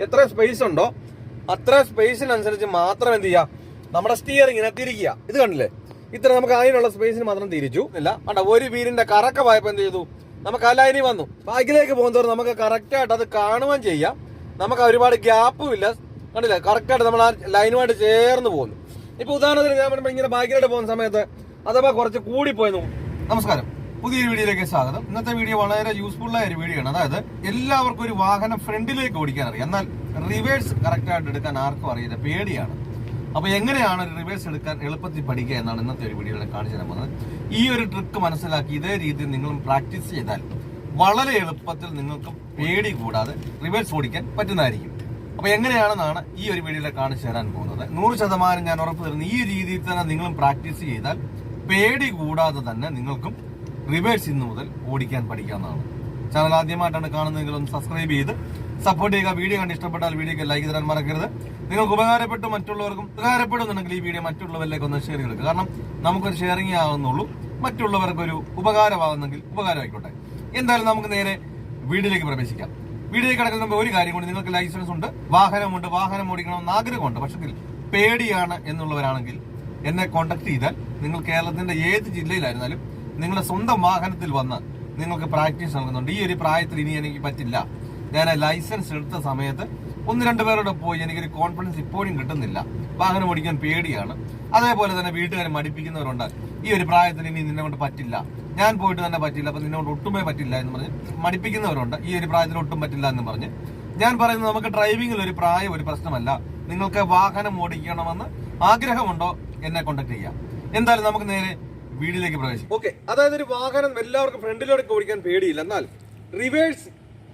എത്ര സ്പേസ് ഉണ്ടോ അത്ര സ്പേസിനനുസരിച്ച് മാത്രം എന്ത് ചെയ്യുക നമ്മുടെ സ്റ്റിയറിങ്ങിനെ തിരിക്കുക. ഇത് കണ്ടില്ലേ? ഇത്ര നമുക്ക് അതിനുള്ള സ്പേസിന് മാത്രം തിരിച്ചു. ഇല്ല കണ്ട ഒരു വീലിന്റെ കറക്കമായപ്പോ എന്ത് ചെയ്തു? നമുക്ക് ആ വന്നു. ബാക്കിലേക്ക് പോകുന്നതോറും നമുക്ക് കറക്റ്റായിട്ട് അത് കാണുവാൻ ചെയ്യാം. നമുക്ക് ഒരുപാട് ഗ്യാപ്പും ഇല്ല. കണ്ടില്ല? കറക്റ്റായിട്ട് നമ്മൾ ആ ലൈനുമായിട്ട് ചേർന്ന് പോകുന്നു. ഇപ്പൊ ഉദാഹരണത്തിന് ഞാൻ ഇങ്ങനെ ബാക്കിലോട്ട് പോകുന്ന സമയത്ത് അഥവാ കുറച്ച് കൂടി കൂടിപ്പോയെന്ന് നമസ്കാരം. പുതിയൊരു വീഡിയോയിലേക്ക് സ്വാഗതം. ഇന്നത്തെ വീഡിയോ വളരെ യൂസ്ഫുൾ ആയ ഒരു വീഡിയോ ആണ് അതായത് എല്ലാവർക്കും ഒരു വാഹനം ഫ്രണ്ടിലേക്ക് ഓടിക്കാൻ അറിയാം. എന്നാൽ റിവേഴ്സ് കറക്റ്റ് ആയിട്ട് എടുക്കാൻ ആർക്കും അറിയില്ല. പേടിയാണ്. അപ്പൊ എങ്ങനെയാണ് ഒരു റിവേഴ്സ് എടുക്കാൻ എളുപ്പത്തിൽ പഠിക്കുക എന്നാണ് ഇന്നത്തെ ഒരു വീഡിയോ കാണിച്ചു തരാൻ പോകുന്നത്. ഈ ഒരു ട്രിക്ക് മനസ്സിലാക്കി ഇതേ രീതിയിൽ നിങ്ങളും പ്രാക്ടീസ് ചെയ്താൽ വളരെ എളുപ്പത്തിൽ നിങ്ങൾക്ക് പേടി കൂടാതെ റിവേഴ്സ് ഓടിക്കാൻ പറ്റുന്നതായിരിക്കും. അപ്പൊ എങ്ങനെയാണെന്നാണ് ഈ ഒരു വീഡിയോയിൽ കാണിച്ചു തരാൻ പോകുന്നത്. നൂറ് ശതമാനം ഞാൻ ഉറപ്പ് തരുന്നു. ഈ രീതിയിൽ തന്നെ നിങ്ങളും പ്രാക്ടീസ് ചെയ്താൽ പേടി കൂടാതെ തന്നെ നിങ്ങൾക്കും റിവേഴ്സ് ഇന്ന് മുതൽ ഓടിക്കാൻ പഠിക്കാവുന്നതാണ് ചാനൽ ആദ്യമായിട്ടാണ് കാണുന്നതെങ്കിൽ ഒന്ന് സബ്സ്ക്രൈബ് ചെയ്ത് സപ്പോർട്ട് ചെയ്യുക. വീഡിയോ കണ്ട് ഇഷ്ടപ്പെട്ടാൽ വീഡിയോക്ക് ലൈക്ക് തരാൻ മറക്കരുത്. നിങ്ങൾക്ക് ഉപകാരപ്പെട്ടു മറ്റുള്ളവർക്കും ഉപകാരപ്പെടുന്നുണ്ടെങ്കിൽ ഈ വീഡിയോ മറ്റുള്ളവരിലേക്ക് ഒന്ന് ഷെയർ ചെയ്തെടുക്കുക. കാരണം നമുക്കൊരു ഷെയറിംഗ് ആകുന്നുള്ളൂ മറ്റുള്ളവർക്കൊരു ഉപകാരമാകുന്നെങ്കിൽ ഉപകാരമായിക്കോട്ടെ. എന്തായാലും നമുക്ക് നേരെ വീഡിയോയിലേക്ക് പ്രവേശിക്കാം. വീഡിയോയിൽ കിടക്കുന്ന ഒരു കാര്യം കൂടി നിങ്ങൾക്ക് ലൈസൻസ് ഉണ്ട്. വാഹനമുണ്ട്. വാഹനം ഓടിക്കണമെന്ന് ആഗ്രഹമുണ്ട്. പക്ഷേ പേടിയാണ് എന്നുള്ളവരാണെങ്കിൽ എന്നെ കോൺടാക്ട് ചെയ്താൽ നിങ്ങൾ കേരളത്തിന്റെ ഏത് ജില്ലയിലായിരുന്നാലും നിങ്ങളുടെ സ്വന്തം വാഹനത്തിൽ വന്ന് നിങ്ങൾക്ക് പ്രാക്ടീസ് നൽകുന്നുണ്ട്. ഈ ഒരു പ്രായത്തിൽ ഇനി എനിക്ക് പറ്റില്ല. ഞാൻ ലൈസൻസ് എടുത്ത സമയത്ത് ഒന്ന് രണ്ട് പേരോട് പോയി എനിക്കൊരു കോൺഫിഡൻസ് ഇപ്പോഴും കിട്ടുന്നില്ല. വാഹനം ഓടിക്കാൻ പേടിയാണ്. അതേപോലെ തന്നെ വീട്ടുകാർ മടിപ്പിക്കുന്നവരുണ്ട്. ഈ ഒരു പ്രായത്തിൽ ഇനി നിന്നെ കൊണ്ട് പറ്റില്ല. ഞാൻ പോയിട്ട് തന്നെ പറ്റില്ല. അപ്പൊ നിന്നോട് ഒട്ടുമേ പറ്റില്ല എന്ന് പറഞ്ഞ് മടിപ്പിക്കുന്നവരുണ്ട്. ഈ ഒരു പ്രായത്തിൽ ഒട്ടും പറ്റില്ല എന്ന് പറഞ്ഞ്. ഞാൻ പറയുന്നത് നമുക്ക് ഡ്രൈവിംഗിൽ ഒരു പ്രായം ഒരു പ്രശ്നമല്ല. നിങ്ങൾക്ക് വാഹനം ഓടിക്കണമെന്ന് ആഗ്രഹമുണ്ടോ? എന്നെ കോൺടാക്ട് ചെയ്യാം. എന്തായാലും നമുക്ക് നേരെ വീഡിയോയിലേക്ക് പ്രവേശിക്കും. ഓക്കെ അതായത് ഒരു വാഹനം എല്ലാവർക്കും ഫ്രണ്ടിലോട്ട് ഓടിക്കാൻ പേടിയില്ല. എന്നാൽ റിവേഴ്സ്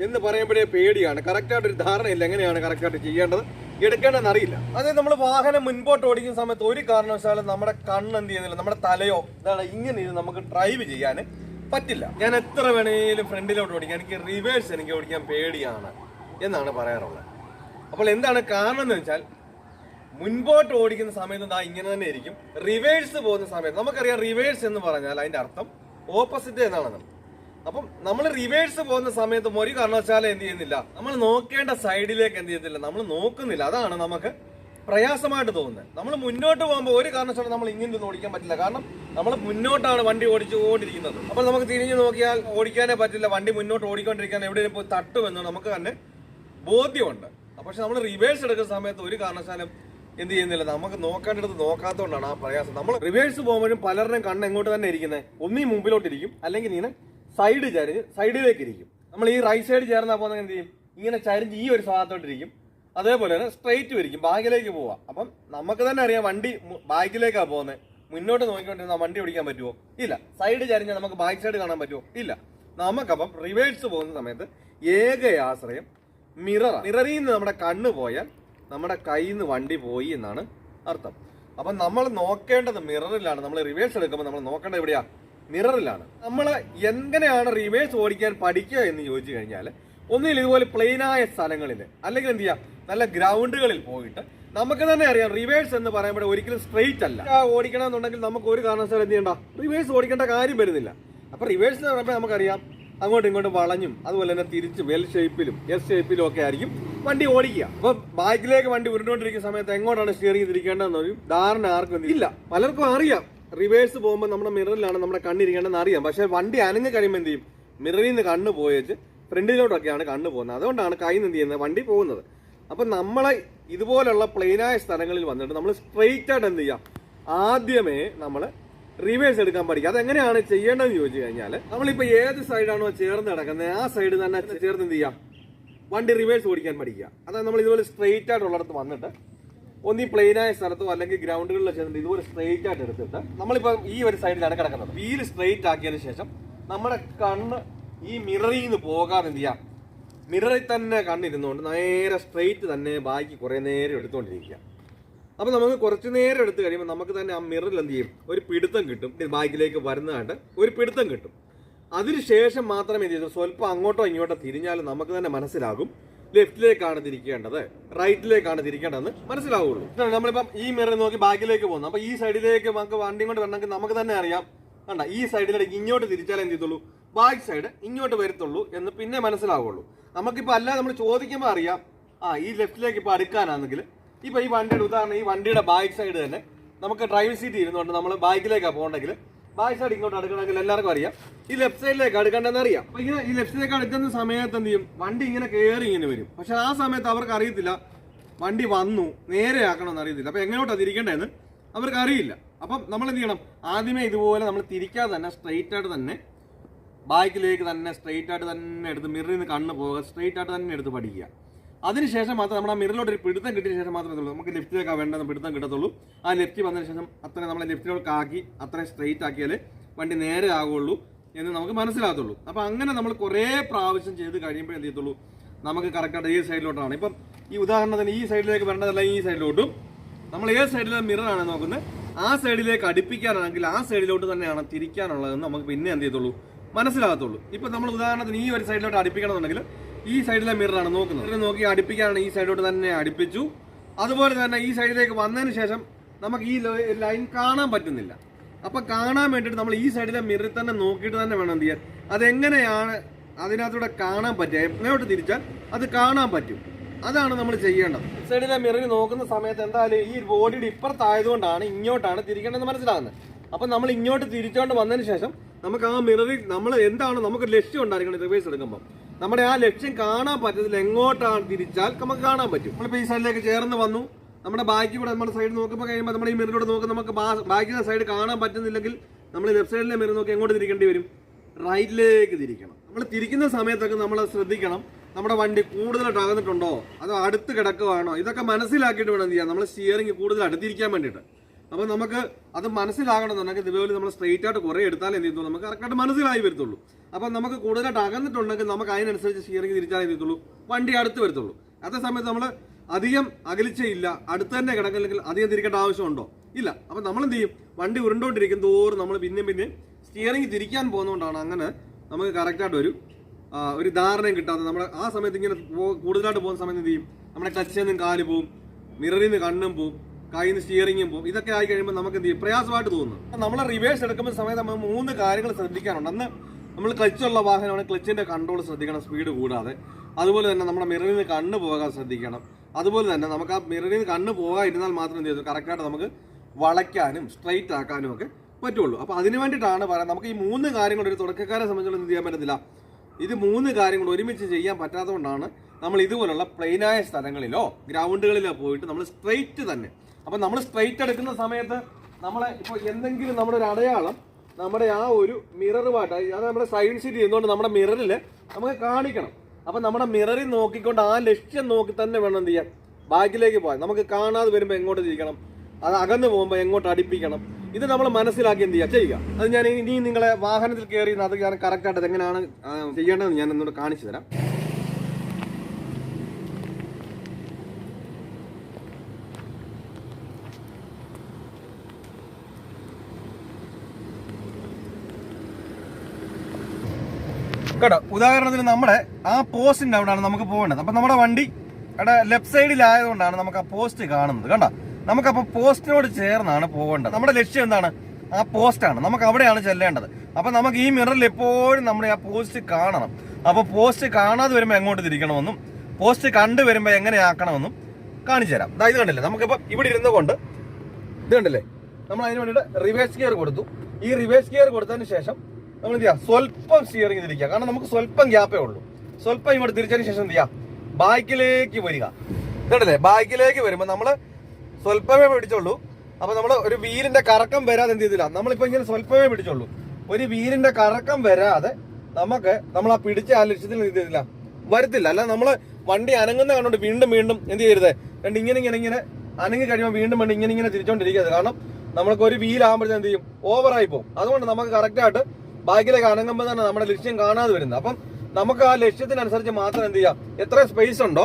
എന്ന് പറയുമ്പോഴേ പേടിയാണ്. കറക്റ്റ് ആയിട്ട് ഒരു ധാരണയില്ല. എങ്ങനെയാണ് കറക്റ്റ് ആയിട്ട് ചെയ്യേണ്ടത്? എടുക്കേണ്ടതെന്ന് അറിയില്ല. അതായത് നമ്മൾ വാഹനം മുൻപോട്ട് ഓടിക്കുന്ന സമയത്ത് ഒരു കാരണവശാലും നമ്മുടെ കണ്ണ് എന്ത് ചെയ്യുന്നില്ല. നമ്മുടെ തലയോ ഇതാണ് ഇങ്ങനെ ഇത് നമുക്ക് ഡ്രൈവ് ചെയ്യാൻ പറ്റില്ല. ഞാൻ എത്ര വേണേലും ഫ്രണ്ടിലോട്ട് ഓടിക്കാൻ എനിക്ക് റിവേഴ്സ് എനിക്ക് ഓടിക്കാൻ പേടിയാണ് എന്നാണ് പറയാറുള്ളത്. അപ്പോൾ എന്താണ് കാരണം എന്ന് വെച്ചാൽ മുൻപോട്ട് ഓടിക്കുന്ന സമയത്ത് ദാ ഇങ്ങനെ തന്നെ ഇരിക്കും. റിവേഴ്സ് പോകുന്ന സമയത്ത് നമുക്കറിയാം റിവേഴ്സ് എന്ന് പറഞ്ഞാൽ അതിന്റെ അർത്ഥം ഓപ്പോസിറ്റ് എന്നാണ് അപ്പം നമ്മൾ റിവേഴ്സ് പോകുന്ന സമയത്ത് ഒരു കാരണവശാലും എന്ത് ചെയ്യുന്നില്ല നമ്മൾ നോക്കേണ്ട സൈഡിലേക്ക് എന്ത് ചെയ്യുന്നില്ല നമ്മൾ നോക്കുന്നില്ല. അതാണ് നമുക്ക് പ്രയാസമായിട്ട് തോന്നുന്നത്. നമ്മൾ മുന്നോട്ട് പോകുമ്പോൾ ഒരു കാരണവശാലും നമ്മൾ ഇങ്ങനെ ഓടിക്കാൻ പറ്റില്ല. കാരണം നമ്മൾ മുന്നോട്ടാണ് വണ്ടി ഓടിച്ചുകൊണ്ടിരിക്കുന്നത്. അപ്പോൾ നമുക്ക് തിരിഞ്ഞു നോക്കിയാൽ ഓടിക്കാനേ പറ്റില്ല. വണ്ടി മുന്നോട്ട് ഓടിക്കൊണ്ടിരിക്കാൻ എവിടെയും പോയി തട്ടുമെന്ന് നമുക്ക് തന്നെ ബോധ്യമുണ്ട്. പക്ഷെ നമ്മൾ റിവേഴ്സ് എടുക്കുന്ന സമയത്ത് ഒരു കാരണവശാലും എന്ത് ചെയ്യുന്നില്ല. നമുക്ക് നോക്കേണ്ടത് നോക്കാത്തതുകൊണ്ടാണ് ആ പ്രയാസം. നമ്മൾ റിവേഴ്സ് പോകുമ്പോഴും പലരുടെയും കണ്ണ് എങ്ങോട്ട് തന്നെ ഇരിക്കുന്നത് ഒന്നീ മുമ്പിലോട്ട് ഇരിക്കും അല്ലെങ്കിൽ ഇങ്ങനെ സൈഡ് ചരിഞ്ഞ് സൈഡിലേക്ക് ഇരിക്കും നമ്മൾ ഈ റൈറ്റ് സൈഡ് ചേർന്നാ പോകുന്ന എന്ത് ചെയ്യും? ഇങ്ങനെ ചരിഞ്ഞ് ഈ ഒരു ഭാഗത്തോട്ട് ഇരിക്കും അതേപോലെ തന്നെ സ്ട്രെയിറ്റ് വരിക്കും. ബാക്കിലേക്ക് പോവാം. അപ്പം നമുക്ക് തന്നെ അറിയാം വണ്ടി ബാക്കിലേക്കാണ് പോകുന്നത് മുന്നോട്ട് നോക്കിക്കൊണ്ടിരുന്ന വണ്ടി ഓടിക്കാൻ പറ്റുമോ ഇല്ല. സൈഡ് ചരിഞ്ഞാൽ നമുക്ക് ബാക്ക് സൈഡ് കാണാൻ പറ്റുമോ ഇല്ല. നമുക്കപ്പം റിവേഴ്സ് പോകുന്ന സമയത്ത് ഏക ആശ്രയം മിറർ മിററിൽ നിന്ന് നമ്മുടെ കണ്ണ് പോയാൽ നമ്മുടെ കയ്യിൽ നിന്ന് വണ്ടി പോയി എന്നാണ് അർത്ഥം. അപ്പം നമ്മൾ നോക്കേണ്ടത് മിററിലാണ്. നമ്മൾ റിവേഴ്സ് എടുക്കുമ്പോൾ നമ്മൾ നോക്കേണ്ടത് എവിടെയാ? മിററിലാണ്. നമ്മൾ എങ്ങനെയാണ് റിവേഴ്സ് ഓടിക്കാൻ പഠിക്കുക എന്ന് ചോദിച്ചു കഴിഞ്ഞാൽ ഒന്നിൽ ഇതുപോലെ പ്ലെയിനായ സ്ഥലങ്ങളിൽ അല്ലെങ്കിൽ എന്ത് ചെയ്യാം നല്ല ഗ്രൗണ്ടുകളിൽ പോയിട്ട് നമുക്ക് തന്നെ അറിയാം റിവേഴ്സ് എന്ന് പറയുമ്പോൾ ഒരിക്കലും സ്ട്രെയിറ്റ് അല്ല. ഓടിക്കണം ഓടിക്കണമെന്നുണ്ടെങ്കിൽ നമുക്ക് ഒരു കാരണവശാലും എന്ത് ചെയ്യണ്ട? റിവേഴ്സ് ഓടിക്കേണ്ട കാര്യം വരുന്നില്ല. അപ്പൊ റിവേഴ്സ് എന്ന് പറയുമ്പോൾ നമുക്കറിയാം അങ്ങോട്ടും ഇങ്ങോട്ടും വളഞ്ഞും അതുപോലെ തന്നെ തിരിച്ച് വെൽ ഷേപ്പിലും എസ് ഷേപ്പിലും ഒക്കെ ആയിരിക്കും വണ്ടി ഓടിക്കുക. അപ്പൊ ബാക്കിലേക്ക് വണ്ടി ഉരുണ്ടോണ്ടിരിക്കുന്ന സമയത്ത് എങ്ങോട്ടാണ് സ്റ്റിയറിംഗ് പറയും ധാരണ ആർക്കും ഇല്ല. പലർക്കും അറിയാം. റിവേഴ്സ് പോകുമ്പോൾ നമ്മുടെ മിററിലാണ് നമ്മുടെ കണ്ണിരിക്കേണ്ടതെന്ന് അറിയാം. പക്ഷെ വണ്ടി അനങ്ങി കഴിയുമ്പോൾ എന്ത് ചെയ്യും? മിററിൽ നിന്ന് കണ്ണ് പോയേച്ച് ഫ്രണ്ടിലോട്ടൊക്കെയാണ് കണ്ണ് പോകുന്നത്. അതുകൊണ്ടാണ് കൈ നിന്ന് ചെയ്യുന്നത്? വണ്ടി പോകുന്നത്. അപ്പൊ നമ്മളെ ഇതുപോലുള്ള പ്ലെയിനായ സ്ഥലങ്ങളിൽ വന്നിട്ട് നമ്മൾ സ്ട്രെയിറ്റ് ആയിട്ട് എന്ത് ചെയ്യാം? ആദ്യമേ നമ്മൾ റിവേഴ്സ് എടുക്കാൻ പഠിക്കുക. അതെങ്ങനെയാണ് ചെയ്യേണ്ടതെന്ന് ചോദിച്ചു കഴിഞ്ഞാൽ നമ്മളിപ്പോ ഏത് സൈഡാണോ ചേർന്ന് കിടക്കുന്നത് ആ സൈഡ് തന്നെ ചേർന്ന് എന്ത് ചെയ്യാം? വണ്ടി റിവേഴ്സ് ഓടിക്കാൻ പഠിക്കുക അതായത് നമ്മൾ ഇതുപോലെ സ്ട്രെയിറ്റ് ആയിട്ടുള്ളിടത്ത് വന്നിട്ട് ഒന്നീ പ്ലെയിനായ സ്ഥലത്തോ അല്ലെങ്കിൽ ഗ്രൗണ്ടുകളിലോ ചെന്നിട്ട് ഇതുപോലെ സ്ട്രെയിറ്റ് ആയിട്ട് എടുത്തിട്ട് നമ്മളിപ്പോ ഈ ഒരു സൈഡിലാണ് കിടക്കുന്നത്. വീൽ സ്ട്രെയിറ്റ് ആക്കിയതിന് ശേഷം നമ്മുടെ കണ്ണ് ഈ മിററിൽ നിന്ന് പോകാതെ എന്ത് ചെയ്യാം? മിററിൽ തന്നെ കണ്ണിരുന്നുകൊണ്ട് നേരെ സ്ട്രെയിറ്റ് തന്നെ ബാക്കി കുറെ നേരം എടുത്തുകൊണ്ടിരിക്കുക അപ്പോൾ നമുക്ക് കുറച്ച് നേരം എടുത്തു കഴിയുമ്പോൾ നമുക്ക് തന്നെ ആ മിററിൽ എന്ത് ചെയ്യും? ഒരു പിടുത്തം കിട്ടും. ബാക്കിലേക്ക് വരുന്നതായിട്ട് ഒരു പിടുത്തം കിട്ടും. അതിനുശേഷം മാത്രം എന്ത് ചെയ്തു? സ്വല്പം അങ്ങോട്ടോ ഇങ്ങോട്ടോ തിരിഞ്ഞാൽ നമുക്ക് തന്നെ മനസ്സിലാകും. ലെഫ്റ്റിലേക്കാണ് തിരിക്കേണ്ടത് റൈറ്റിലേക്കാണ് തിരിക്കേണ്ടതെന്ന് മനസ്സിലാവുള്ളൂ. നമ്മളിപ്പം ഈ മിറർ നോക്കി ബാക്കിലേക്ക് പോകുന്നു അപ്പൊ ഈ സൈഡിലേക്ക് നമുക്ക് വണ്ടി കൊണ്ട് വരണമെങ്കിൽ നമുക്ക് തന്നെ അറിയാം. കണ്ട ഈ സൈഡിലേക്ക് ഇങ്ങോട്ട് തിരിച്ചാലേ എന്ത് ചെയ്തുള്ളൂ ബാക്ക് സൈഡ് ഇങ്ങോട്ട് വരത്തുള്ളൂ എന്ന് പിന്നെ മനസ്സിലാവുള്ളൂ. നമുക്കിപ്പോൾ അല്ലാതെ നമ്മൾ ചോദിക്കുമ്പോൾ അറിയാം. ആ ഈ ലെഫ്റ്റിലേക്ക് ഇപ്പൊ അടുക്കാനാണെങ്കിൽ ഇപ്പൊ ഈ വണ്ടിയുടെ ഉദാഹരണം ഈ വണ്ടിയുടെ ബാക്ക് സൈഡ് തന്നെ നമുക്ക് ഡ്രൈവിംഗ് സീറ്റ് ഇരുന്നുകൊണ്ട് നമ്മൾ ബാക്കിലേക്കാണ് പോകണമെങ്കിൽ ബാക്ക് സൈഡ് ഇങ്ങോട്ട് അടുക്കണമെങ്കിൽ എല്ലാവർക്കും അറിയാം. ഈ ലെഫ്റ്റ് സൈഡിലേക്ക് അടുക്കേണ്ടതെന്ന് അറിയാം. അപ്പൊ ഇങ്ങനെ ഈ ലെഫ്റ്റ് സൈഡിലേക്ക് അടുക്കുന്ന സമയത്ത് എന്ത് ചെയ്യും? വണ്ടി ഇങ്ങനെ കയറി ഇങ്ങനെ വരും. പക്ഷെ ആ സമയത്ത് അവർക്ക് അറിയത്തില്ല. വണ്ടി വന്നു നേരെ ആക്കണമെന്ന് അറിയത്തില്ല. അപ്പൊ എങ്ങോട്ടാ തിരിക്കേണ്ടതെന്ന് അവർക്ക് അറിയില്ല. അപ്പം നമ്മൾ എന്ത് ചെയ്യണം? ആദ്യമേ ഇതുപോലെ നമ്മൾ തിരിക്കാതെ തന്നെ സ്ട്രെയിറ്റ് ആയിട്ട് തന്നെ ബാക്കിലേക്ക് തന്നെ സ്ട്രെയിറ്റ് ആയിട്ട് തന്നെ എടുത്ത് മിററിൽ നിന്ന് കണ്ണ് പോകുക സ്ട്രെയിറ്റ് ആയിട്ട് തന്നെ എടുത്ത് പഠിക്കുക. അതിനുശേഷം മാത്രം നമ്മുടെ ആ മിററിലോട്ട് ഒരു പിടുത്തം കിട്ടിയ ശേഷം മാത്രമേ ഉള്ളൂ നമുക്ക് ലെഫ്റ്റിലേക്കാണ് വേണ്ടത് പിടുത്തം കിട്ടത്തുള്ളൂ. ആ ലെഫ്റ്റ് വന്നതിന് ശേഷം അത്ര നമ്മൾ ലെഫ്റ്റിലോട്ട് ആക്കി അത്ര സ്ട്രെയിറ്റ് ആക്കിയാൽ വണ്ടി നേരെ ആകുള്ളൂ എന്ന് നമുക്ക് മനസ്സിലാകത്തുള്ളൂ. അപ്പോൾ അങ്ങനെ നമ്മൾ കുറേ പ്രാവശ്യം ചെയ്ത് കഴിയുമ്പോൾ എന്ത് ചെയ്യത്തുള്ളൂ? നമുക്ക് കറക്റ്റായിട്ട് ഈ സൈഡിലോട്ടാണ് ഇപ്പം ഈ ഉദാഹരണത്തിന് ഈ സൈഡിലേക്ക് വേണ്ടതല്ല ഈ സൈഡിലോട്ടും നമ്മൾ ഏത് സൈഡിലെ മിററാണ് നോക്കുന്നത്? ആ സൈഡിലേക്ക് അടുപ്പിക്കാനാണെങ്കിൽ ആ സൈഡിലോട്ട് തന്നെയാണ് തിരിക്കാനുള്ളതെന്ന് നമുക്ക് പിന്നെ എന്ത് ചെയ്യത്തുള്ളൂ? മനസ്സിലാകത്തുള്ളൂ. ഇപ്പം നമ്മൾ ഉദാഹരണത്തിന് ഈ ഒരു സൈഡിലോട്ട് അടുപ്പിക്കണമെന്നുണ്ടെങ്കിൽ ഈ സൈഡിലെ മിററാണ് നോക്കുന്നത്. മിറർ നോക്കി അടുപ്പിക്കാനാണ് ഈ സൈഡിലോട്ട് തന്നെ അടുപ്പിച്ചു. അതുപോലെ തന്നെ ഈ സൈഡിലേക്ക് വന്നതിന് ശേഷം നമുക്ക് ഈ ലൈൻ കാണാൻ പറ്റുന്നില്ല. അപ്പം കാണാൻ വേണ്ടിയിട്ട് നമ്മൾ ഈ സൈഡിലെ മിററിൽ തന്നെ നോക്കിയിട്ട് തന്നെ വേണം എന്ത് ചെയ്യാൻ. അതെങ്ങനെയാണ് അതിനകത്തൂടെ കാണാൻ പറ്റുക? എങ്ങോട്ട് തിരിച്ചാൽ അത് കാണാൻ പറ്റും. അതാണ് നമ്മൾ ചെയ്യേണ്ടത്. സൈഡിലെ മിററിൽ നോക്കുന്ന സമയത്ത് എന്തായാലും ഈ ബോഡിയുടെ ഇപ്പുറത്തായതുകൊണ്ടാണ് ഇങ്ങോട്ടാണ് തിരിക്കേണ്ടതെന്ന് മനസ്സിലാകുന്നത്. അപ്പം നമ്മൾ ഇങ്ങോട്ട് തിരിച്ചോണ്ട് വന്നതിന് ശേഷം നമുക്ക് ആ മിററിൽ നമ്മൾ എന്താണ് നമുക്ക് ലക്ഷ്യം ഉണ്ടായിരിക്കണം റിവേഴ്സ് എടുക്കുമ്പോൾ നമ്മുടെ ആ ലക്ഷ്യം കാണാൻ പറ്റത്തില്ല. എങ്ങോട്ടാണ് തിരിച്ചാൽ നമുക്ക് കാണാൻ പറ്റും. നമ്മളിപ്പോൾ ഈ സൈഡിലേക്ക് ചേർന്ന് വന്നു. നമ്മുടെ ബാക്കി കൂടെ നമ്മുടെ സൈഡ് നോക്കുമ്പോൾ കഴിയുമ്പോൾ നമ്മുടെ ഈ മിറിലൂടെ നോക്കി നമുക്ക് ബാക്കിയുടെ സൈഡ് കാണാൻ പറ്റുന്നില്ലെങ്കിൽ നമ്മൾ ലെഫ്റ്റ് സൈഡിലെ മിറി നോക്കി എങ്ങോട്ട് തിരിക്കേണ്ടി വരും? റൈറ്റിലേക്ക് തിരിക്കണം. നമ്മൾ തിരിക്കുന്ന സമയത്തൊക്കെ നമ്മൾ ശ്രദ്ധിക്കണം. നമ്മുടെ വണ്ടി കൂടുതലായിട്ട് അകന്നിട്ടുണ്ടോ? അതോ അടുത്ത് കിടക്കുവാണോ? ഇതൊക്കെ മനസ്സിലാക്കിയിട്ട് വേണം എന്ത് ചെയ്യാം നമ്മൾ സ്റ്റിയറിംഗ് കൂടുതൽ അടുത്തിരിക്കാൻ വേണ്ടിയിട്ട്. അപ്പോൾ നമുക്ക് അത് മനസ്സിലാകണമെന്നുണ്ടെങ്കിൽ ഇതുപോലെ നമ്മൾ സ്ട്രെയിറ്റ് ആയിട്ട് കുറേ എടുത്താൽ എന്ത് ചെയ്യുന്നു നമുക്ക് കറക്റ്റായിട്ട് മനസ്സിലായി വരത്തുള്ളൂ. അപ്പോൾ നമുക്ക് കൂടുതലായിട്ട് അകന്നിട്ടുണ്ടെങ്കിൽ നമുക്ക് അതിനനുസരിച്ച് സ്റ്റിയറിംഗ് തിരിച്ചാലേ ചെയ്യത്തുള്ളൂ? വണ്ടി അടുത്ത് വരത്തുള്ളൂ. അതേ സമയത്ത് നമ്മൾ അധികം അകലിച്ചയില്ല അടുത്ത് തന്നെ കിടക്കില്ലെങ്കിൽ അധികം തിരിക്കേണ്ട ആവശ്യമുണ്ടോ? ഇല്ല. അപ്പം നമ്മൾ എന്ത് ചെയ്യും? വണ്ടി ഉരുണ്ടോണ്ടിരിക്കും തോറും നമ്മൾ പിന്നെയും പിന്നെ സ്റ്റിയറിംഗ് തിരിക്കാൻ പോകുന്നതുകൊണ്ടാണ് അങ്ങനെ നമുക്ക് കറക്റ്റായിട്ട് ഒരു ഒരു ധാരണയും കിട്ടാതെ നമ്മൾ ആ സമയത്ത് ഇങ്ങനെ കൂടുതലായിട്ട് പോകുന്ന സമയത്ത് എന്ത് ചെയ്യും? നമ്മുടെ ക്ലച്ചിൽ നിന്നും കാൽ പോവും മിററിൽ നിന്ന് കണ്ണും പോവും. കയ്യിൽ നിന്ന് സ്റ്റിയറിങ്ങും പോകും ഇതൊക്കെ ആയി കഴിയുമ്പോൾ നമുക്ക് എന്ത് ചെയ്യും? പ്രയാസമായിട്ട് തോന്നുന്നു നമ്മൾ റിവേഴ്സ് എടുക്കുന്ന സമയത്ത് നമ്മൾ മൂന്ന് കാര്യങ്ങൾ ശ്രദ്ധിക്കാനുണ്ട്. അന്ന് നമ്മൾ ക്ലച്ചുള്ള വാഹനമാണ് ക്ലച്ചിന്റെ കൺട്രോൾ ശ്രദ്ധിക്കണം സ്പീഡ് കൂടാതെ. അതുപോലെ തന്നെ നമ്മുടെ മിററിൽ നിന്ന് കണ്ണ് പോകാൻ ശ്രദ്ധിക്കണം. അതുപോലെ തന്നെ നമുക്ക് ആ മിററിൽ നിന്ന് കണ്ണ് പോകാതിരുന്നാൽ മാത്രം എന്ത് ചെയ്തു? കറക്റ്റായിട്ട് നമുക്ക് വളയ്ക്കാനും സ്ട്രൈറ്റ് ആക്കാനും ഒക്കെ പറ്റുള്ളൂ. അപ്പോൾ അതിന് വേണ്ടിയിട്ടാണ് പറയാം നമുക്ക് ഈ മൂന്ന് കാര്യങ്ങൾ ഒരു തുടക്കക്കാരെ സംബന്ധിച്ചിടത്തോളം എന്ത് ചെയ്യാൻ പറ്റത്തില്ല. ഇത് മൂന്ന് കാര്യങ്ങൾ ഒരുമിച്ച് ചെയ്യാൻ പറ്റാത്തതുകൊണ്ടാണ് നമ്മൾ ഇതുപോലുള്ള പ്ലെയിനായ സ്ഥലങ്ങളിലോ ഗ്രൗണ്ടുകളിലോ പോയിട്ട് നമ്മൾ സ്ട്രെയിറ്റ് തന്നെ അപ്പം നമ്മൾ സ്ട്രെയിറ്റ് എടുക്കുന്ന സമയത്ത് നമ്മളെ ഇപ്പോൾ എന്തെങ്കിലും നമ്മുടെ ഒരു അടയാളം നമ്മുടെ ആ ഒരു മിററുമായിട്ട് അത് നമ്മുടെ സൈഡ് സീറ്റ് ചെയ്യുന്നതുകൊണ്ട് നമ്മുടെ മിററിൽ നമുക്ക് കാണിക്കണം. അപ്പം നമ്മുടെ മിററിൽ നോക്കിക്കൊണ്ട് ആ ലക്ഷ്യം നോക്കി തന്നെ വേണം എന്ത് ചെയ്യാൻ. ബാക്കിലേക്ക് പോകാൻ. നമുക്ക് കാണാതെ വരുമ്പോൾ എങ്ങോട്ട് തിരിക്കണം അത് അകന്നു പോകുമ്പോൾ എങ്ങോട്ട് അടുപ്പിക്കണം? ഇത് നമ്മൾ മനസ്സിലാക്കി എന്ത് ചെയ്യുക ചെയ്യുക. അത് ഞാൻ ഇനി നിങ്ങളെ വാഹനത്തിൽ കയറി അത് ഞാൻ കറക്റ്റായിട്ട് എങ്ങനെയാണ് ചെയ്യേണ്ടതെന്ന് ഞാൻ എന്നോട് കാണിച്ചു തരാം. കേട്ടോ ഉദാഹരണത്തിന് നമ്മുടെ ആ പോസ്റ്റിന്റെ അവിടെയാണ് നമുക്ക് പോകേണ്ടത്. അപ്പൊ നമ്മുടെ വണ്ടി അവിടെ ലെഫ്റ്റ് സൈഡിലായതുകൊണ്ടാണ് നമുക്ക് ആ പോസ്റ്റ് കാണുന്നത്. കണ്ടോ നമുക്കപ്പോൾ പോസ്റ്റിനോട് ചേർന്നാണ് പോകേണ്ടത്. നമ്മുടെ ലക്ഷ്യം എന്താണ്? ആ പോസ്റ്റാണ്. നമുക്ക് അവിടെയാണ് ചെല്ലേണ്ടത്. അപ്പൊ നമുക്ക് ഈ മിററിൽ എപ്പോഴും നമ്മുടെ ആ പോസ്റ്റ് കാണണം. അപ്പൊ പോസ്റ്റ് കാണാതെ വരുമ്പോൾ എങ്ങോട്ട് തിരിക്കണമെന്നും പോസ്റ്റ് കണ്ടു വരുമ്പോൾ എങ്ങനെ ആക്കണമെന്നും കാണിച്ചു തരാം. ദാ ഇത് കണ്ടില്ലേ? നമുക്കിപ്പോൾ ഇവിടെ ഇരുന്ന് കൊണ്ട് ഇത് കണ്ടില്ലേ? നമ്മൾ അതിന് വേണ്ടിയിട്ട് റിവേഴ്സ് ഗിയർ കൊടുത്തു. ഈ റിവേഴ്സ് ഗിയർ കൊടുത്തതിന് ശേഷം നമ്മൾ എന്ത് ചെയ്യാം സ്വല്പം സ്റ്റിയറിംഗ് തിരിക്കുക കാരണം നമുക്ക് സ്വല്പം ഗ്യാപ്പേ ഉള്ളൂ. സ്വല്പം ഇങ്ങോട്ട് തിരിച്ചതിന് ശേഷം എന്ത് ചെയ്യാം ബാക്കിലേക്ക് വരിക. കേട്ടല്ലേ ബാക്കിലേക്ക് വരുമ്പോൾ നമ്മൾ സ്വല്പമേ പിടിച്ചുള്ളൂ അപ്പൊ നമ്മൾ ഒരു വീലിന്റെ കറക്കം വരാതെ എന്ത് ചെയ്തില്ല. നമ്മളിപ്പോ ഇങ്ങനെ സ്വല്പമേ പിടിച്ചുള്ളൂ ഒരു വീലിന്റെ കറക്കം വരാതെ നമുക്ക് നമ്മൾ ആ പിടിച്ച ആ ലക്ഷ്യത്തിൽ എന്ത് ചെയ്തില്ല? വരത്തില്ല. അല്ല നമ്മൾ വണ്ടി അനങ്ങുന്ന കണ്ടോണ്ട് വീണ്ടും വീണ്ടും എന്ത് ചെയ്യരുത്? രണ്ട് ഇങ്ങനെ ഇങ്ങനെ ഇങ്ങനെ അനങ്ങി കഴിയുമ്പോൾ വീണ്ടും വീണ്ടും ഇങ്ങനെ ഇങ്ങനെ തിരിച്ചോണ്ടിരിക്കരുത്. കാരണം നമ്മൾക്ക് ഒരു വീലാകുമ്പോഴത്തേക്ക് എന്ത് ചെയ്യും? ഓവറായി പോകും. അതുകൊണ്ട് നമുക്ക് കറക്റ്റ് ആയിട്ട് ബാക്കിലേക്ക് അനങ്ങുമ്പോൾ തന്നെ നമ്മുടെ ലക്ഷ്യം കാണാതെ വരുന്നത്. അപ്പം നമുക്ക് ആ ലക്ഷ്യത്തിനനുസരിച്ച് മാത്രം എന്ത് ചെയ്യാം? എത്ര സ്പേസ് ഉണ്ടോ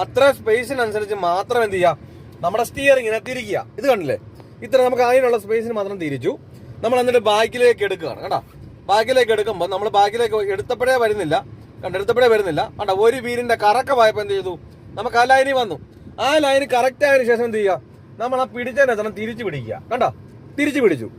അത്ര സ്പേസിനനുസരിച്ച് മാത്രം എന്ത് ചെയ്യാം? നമ്മുടെ സ്റ്റിയറിങ്ങിനെ തിരിക്കുക. ഇത് കണ്ടില്ലേ? ഇത്ര നമുക്ക് അതിനുള്ള സ്പേസിന് മാത്രം തിരിച്ചു. നമ്മൾ എന്നിട്ട് ബാക്കിലേക്ക് എടുക്കുകയാണ് കേട്ടോ ബാക്കിലേക്ക് എടുക്കുമ്പോൾ നമ്മൾ ബാക്കിലേക്ക് എടുത്തപ്പോഴേ വരുന്നില്ല. കണ്ടെടുത്തപ്പോഴേ വരുന്നില്ല. കണ്ടോ? ഒരു വീലിന്റെ വായ്പ എന്ത് ചെയ്തു? നമുക്ക് ആ ലൈനിൽ വന്നു. ആ ലൈന് കറക്റ്റ് ആയതിനു ശേഷം എന്ത് ചെയ്യുക? നമ്മൾ ആ പിടിച്ചതിനെ തന്നെ തിരിച്ചു പിടിക്കുക. കണ്ടോ? തിരിച്ചു പിടിച്ചു.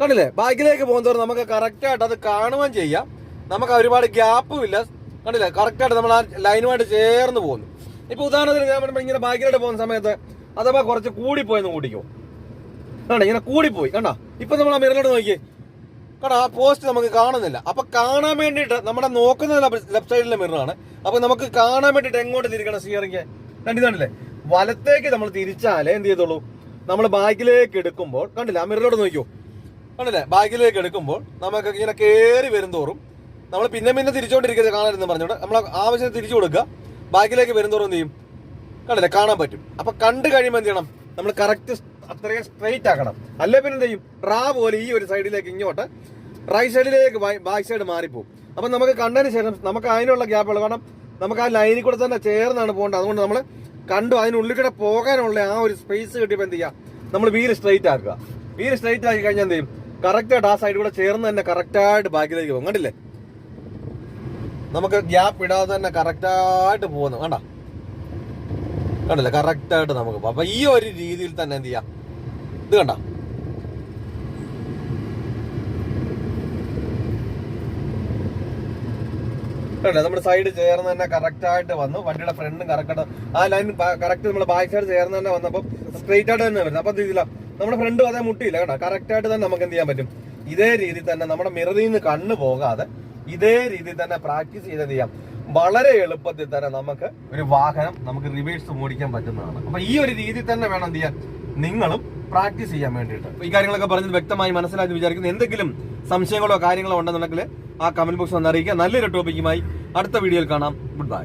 കണ്ടില്ലേ? ബാക്കിലേക്ക് പോകുന്നതോറും നമുക്ക് കറക്റ്റായിട്ട് അത് കാണുകയും ചെയ്യാം. നമുക്ക് ഒരുപാട് ഗ്യാപ്പും ഇല്ല. കണ്ടില്ലേ? കറക്റ്റായിട്ട് നമ്മൾ ആ ലൈനുമായിട്ട് ചേർന്ന് പോകുന്നു. ഇപ്പൊ ഉദാഹരണത്തിന് ഞാൻ പറയുമ്പോൾ ഇങ്ങനെ ബാക്കിലോട്ട് പോകുന്ന സമയത്ത് അഥവാ കുറച്ച് കൂടിപ്പോയെന്ന് കൂടിക്കോ കണ്ട? ഇങ്ങനെ കൂടിപ്പോയി. കണ്ട? ഇപ്പൊ നമ്മൾ ആ മിറിലോട്ട് നോക്കി. കണ്ട? ആ പോസ്റ്റ് നമുക്ക് കാണുന്നില്ല. അപ്പൊ കാണാൻ വേണ്ടിയിട്ട് നമ്മുടെ നോക്കുന്ന ലെഫ്റ്റ് സൈഡിലെ മിററാണ് അപ്പൊ നമുക്ക് കാണാൻ വേണ്ടിയിട്ട് എങ്ങോട്ട് തിരിക്കണം സ്റ്റിയറിംഗ് കണ്ടില്ലേ? വലത്തേക്ക് നമ്മൾ തിരിച്ചാലേ എന്ത് ചെയ്തോളൂ നമ്മൾ ബാക്കിലേക്ക് എടുക്കുമ്പോൾ കണ്ടില്ല? ആ മിറിലോട്ട് നോക്കിയോ കണ്ടില്ലേ ബാക്കിലേക്ക് എടുക്കുമ്പോൾ നമുക്ക് ഇങ്ങനെ കയറി വരും തോറും നമ്മൾ പിന്നെ പിന്നെ തിരിച്ചുകൊണ്ടിരിക്കുന്നത് കാണരുതെന്ന് പറഞ്ഞോണ്ട് നമ്മൾ ആവശ്യത്തിന് തിരിച്ചു കൊടുക്കുക. ബാക്കിലേക്ക് വരും തോറും എന്ത് കണ്ടില്ലേ? കാണാൻ പറ്റും. അപ്പൊ കണ്ടു കഴിയുമ്പോൾ എന്ത് ചെയ്യണം? നമ്മൾ കറക്റ്റ് അത്രയും സ്ട്രെയിറ്റ് ആക്കണം. അല്ലെ പിന്നെ എന്ത് ചെയ്യും? റാ പോലെ ഈ ഒരു സൈഡിലേക്ക് ഇങ്ങോട്ട് റൈറ്റ് സൈഡിലേക്ക് ബാക്ക് സൈഡ് മാറിപ്പോകും അപ്പൊ നമുക്ക് കണ്ടതിന് ശേഷം നമുക്ക് അതിനുള്ള ഉള്ള. കാരണം നമുക്ക് ആ ലൈനിൽ കൂടെ തന്നെ ചേർന്നാണ് പോകേണ്ടത്. അതുകൊണ്ട് നമ്മൾ കണ്ടു അതിനുള്ളിൽ കൂടെ പോകാനുള്ള ആ ഒരു സ്പേസ് കിട്ടിയപ്പോൾ എന്ത് ചെയ്യുക? നമ്മൾ വീൽ സ്ട്രെയിറ്റ് ആക്കുക. വീൽ സ്ട്രെയിറ്റ് ആക്കി കഴിഞ്ഞാൽ എന്ത് ചെയ്യും? കറക്റ്റ് ആയിട്ട് ആ സൈഡ് കൂടെ ചേർന്ന് തന്നെ കറക്റ്റായിട്ട് ബാക്കിലേക്ക് പോകും. കണ്ടില്ലേ? നമുക്ക് ഗ്യാപ്പ് ഇടാതെ തന്നെ കറക്റ്റായിട്ട് പോകുന്നു. കണ്ട? കണ്ടില്ലേ? കറക്റ്റായിട്ട് നമുക്ക്. അപ്പൊ ഈ ഒരു രീതിയിൽ തന്നെ എന്ത് ചെയ്യാം? ഇത് കണ്ട? നമ്മുടെ സൈഡ് ചേർന്ന് തന്നെ കറക്റ്റ് ആയിട്ട് വന്നു. വണ്ടിയുടെ ഫ്രണ്ടും കറക്റ്റ് ആ ലൈൻ കറക്റ്റ് നമ്മുടെ ബാക്ക് സൈഡ് ചേർന്ന് തന്നെ വന്നപ്പോൾ സ്ട്രെയിറ്റ് ആയിട്ട് തന്നെ വരുന്നത് അപ്പൊ എന്ത് ചെയ്തില്ല? നമ്മുടെ ഫ്രണ്ടും അതേ മുട്ടിയില്ല കേട്ടോ കറക്റ്റ് ആയിട്ട് തന്നെ നമുക്ക് എന്ത് ചെയ്യാൻ പറ്റും? ഇതേ രീതിയിൽ തന്നെ നമ്മുടെ മിററിൽ നിന്ന് കണ്ണ് പോകാതെ ഇതേ രീതിയിൽ തന്നെ പ്രാക്ടീസ് ചെയ്ത് ചെയ്യാം? വളരെ എളുപ്പത്തിൽ തന്നെ നമുക്ക് ഒരു വാഹനം നമുക്ക് റിവേഴ്സ് മോടിക്കാൻ പറ്റുന്നതാണ്. അപ്പൊ ഈ ഒരു രീതിയിൽ തന്നെ വേണം എന്ത് ചെയ്യാൻ? നിങ്ങളും പ്രാക്ടീസ് ചെയ്യാൻ വേണ്ടിയിട്ട്. ഈ കാര്യങ്ങളൊക്കെ പറഞ്ഞത് വ്യക്തമായി മനസ്സിലാക്കി വിചാരിക്കുന്നു. എന്തെങ്കിലും സംശയങ്ങളോ കാര്യങ്ങളോ ഉണ്ടെന്നുണ്ടെങ്കിൽ ആ കമന്റ് ബോക്സ് ഒന്ന് അറിയിക്കുക. നല്ലൊരു ടോപ്പിക്കുമായി അടുത്ത വീഡിയോയിൽ കാണാം. Good bye